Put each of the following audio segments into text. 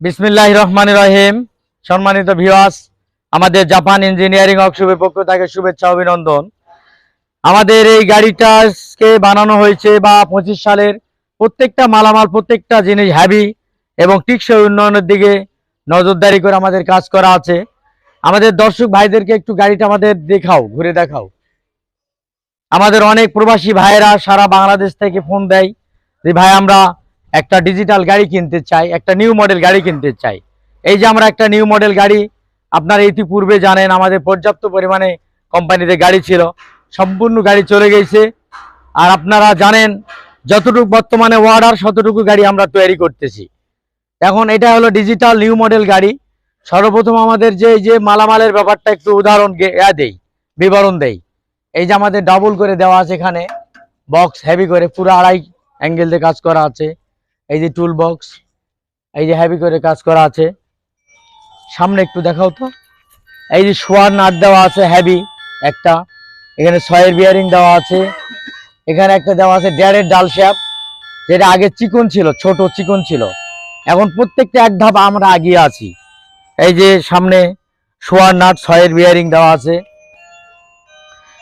বিসমিল্লাহ রহমান রহিম। সম্মানিত ভিওয়াস আমাদের জাপান ইঞ্জিনিয়ারিং ওয়ার্কশপের পক্ষ থেকে শুভেচ্ছা, অভিনন্দন। আমাদের এই গাড়িটাকে বানানো হয়েছে বা পঁচিশ সালের প্রত্যেকটা মালামাল, প্রত্যেকটা জিনিস হ্যাভি এবং টিকসই উন্নয়নের দিকে নজরদারি করে আমাদের কাজ করা আছে। আমাদের দর্শক ভাইদেরকে একটু গাড়িটা আমাদের দেখাও, ঘুরে দেখাও। আমাদের অনেক প্রবাসী ভাইয়েরা সারা বাংলাদেশ থেকে ফোন দেয় যে, ভাই, আমরা একটা ডিজিটাল গাড়ি কিনতে চাই, একটা নিউ মডেল গাড়ি কিনতে চাই। এই যে আমরা একটা নিউ মডেল গাড়ি, আপনারা ইতিপূর্বে জানেন, আমাদের পর্যাপ্ত পরিমাণে কোম্পানিতে গাড়ি ছিল। সম্পূর্ণ গাড়ি চলে গেছে। আর আপনারা জানেন, যতটুকু বর্তমানে অর্ডার ততটুকু গাড়ি আমরা তৈরি করতেছি। এখন এটা হলো ডিজিটাল নিউ মডেল গাড়ি। সর্বপ্রথম আমাদের যে যে মালামালের ব্যাপারটা একটু উদাহরণ দেই, বিবরণ দেই। এই যে আমাদের ডাবল করে দেওয়া আছে এখানে বক্স হেভি করে, পুরো আড়াই অ্যাঙ্গেল দিয়ে কাজ করা আছে। এই যে টুল বক্স এই যে হেভি করে কাজ করা আছে। সামনে একটু দেখাও তো। এই যে শোয়ার নাট দেওয়া আছে হেভি একটা। এখানে সয়ের বিয়ারিং দেওয়া আছে। এখানে একটা দেওয়া আছে ডেয়ারের ডাল শ্যাপ যেটা আগে চিকন ছিল, ছোট চিকন ছিল। এখন প্রত্যেকটা এক ধাপ আমরা আগিয়ে আছি। এই যে সামনে শোয়ার নাট, সয়ের বিয়ারিং দেওয়া আছে।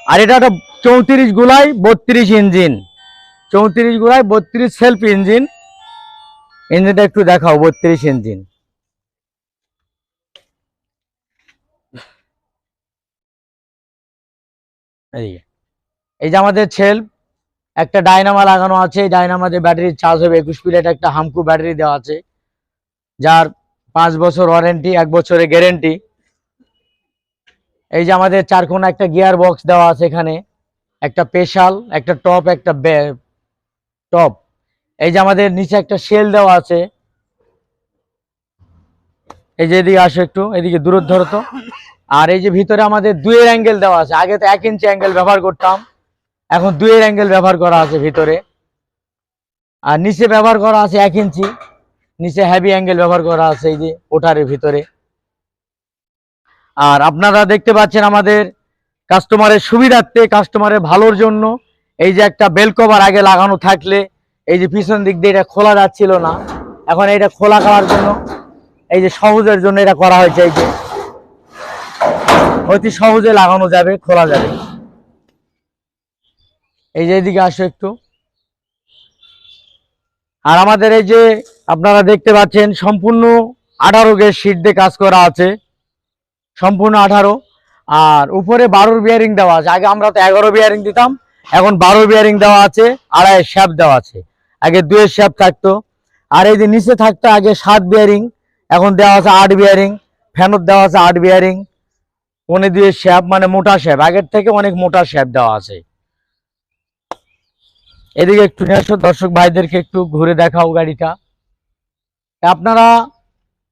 আর এটা একটা চৌত্রিশ গুলাই বত্রিশ ইঞ্জিন। চৌত্রিশ গুলাই বত্রিশ সেলফ ইঞ্জিন ইঞ্জিনটা একটু দেখাও, বত্রিশ ইঞ্জিন এই যে। আমাদের সেলফ, একটা ডায়নামা লাগানো আছে, এই ডায়নামাতে ব্যাটারি চার্জ হবে একুশ প্লেট, একটা হামকু ব্যাটারি দেওয়া আছে, যার পাঁচ বছর ওয়ারেন্টি, এক বছরের গ্যারেন্টি এই যে আমাদের চারকোনা একটা গিয়ার বক্স দেওয়া আছে এখানে, একটা পেশাল একটা টপ একটা টপ এই যে আমাদের নিচে একটা শেল দেওয়া আছে। এই যে এদিকে আসো একটু, এদিকে দূরত ধরো তো। আর এই যে ভিতরে আমাদের দুয়ের অ্যাঙ্গেল দেওয়া আছে। আগে তো এক ইঞ্চি অ্যাঙ্গেল ব্যবহার করতাম, এখন দুয়ের অ্যাঙ্গেল ব্যবহার করা আছে ভিতরে। আর নিচে ব্যবহার করা আছে এক ইঞ্চি নিচে হ্যাভি অ্যাঙ্গেল ব্যবহার করা আছে এই যে ওঠারের ভিতরে। আর আপনারা দেখতে পাচ্ছেন আমাদের কাস্টমারের সুবিধার্থে কাস্টমারের ভালোর জন্য এই যে একটা বেলকভার আগে লাগানো থাকলে এই যে পিছন দিক দিয়ে এটা খোলা যাচ্ছিল না। এখন এটা খোলা করার জন্য, এই যে সহজের জন্য এটা করা হয়েছে, এই যে। অতি সহজে লাগানো যাবে, খোলা যাবে। এই যে এদিকে আসো একটু। আর আমাদের এই যে আপনারা দেখতে পাচ্ছেন, সম্পূর্ণ আঠারো গেজ শীট দিয়ে কাজ করা আছে। সম্পূর্ণ আঠারো। আর উপরে বারোর বিয়ারিং দেওয়া আছে। আগে আমরা তো এগারো বিয়ারিং দিতাম, এখন বারো বিয়ারিং দেওয়া আছে আড়াই শ্যাপ দেওয়া আছে। আগে দুয়ের শ্যাপ থাকতো। আর এই যে নিচে থাকতো আগে সাত বিয়ারিং এখন দেওয়া আছে আট বিয়ারিং ফ্যানত দেওয়া আছে আট বিয়ারিং পনে দিয়ে শ্যাপ মানে মোটা শ্যাপ আগের থেকে অনেক মোটা শ্যাপ দেওয়া আছে। এদিকে একটু নিয়ে দর্শক ভাইদেরকে একটু ঘুরে দেখাও গাড়িটা। আপনারা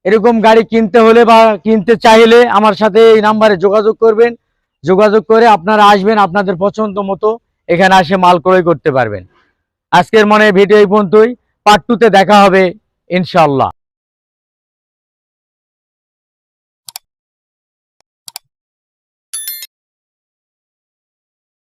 এরকম গাড়ি কিনতে হলে বা কিনতে চাইলে আমার সাথে এই নাম্বারে যোগাযোগ করবেন। যোগাযোগ করে আপনারা আসবেন, আপনাদের পছন্দ মতো এখানে আসে মাল ক্রয় করতে পারবেন। আজকের মনে ভিডিও এই পর্যন্তই। পার্ট টুতে দেখা হবে ইনশাল্লাহ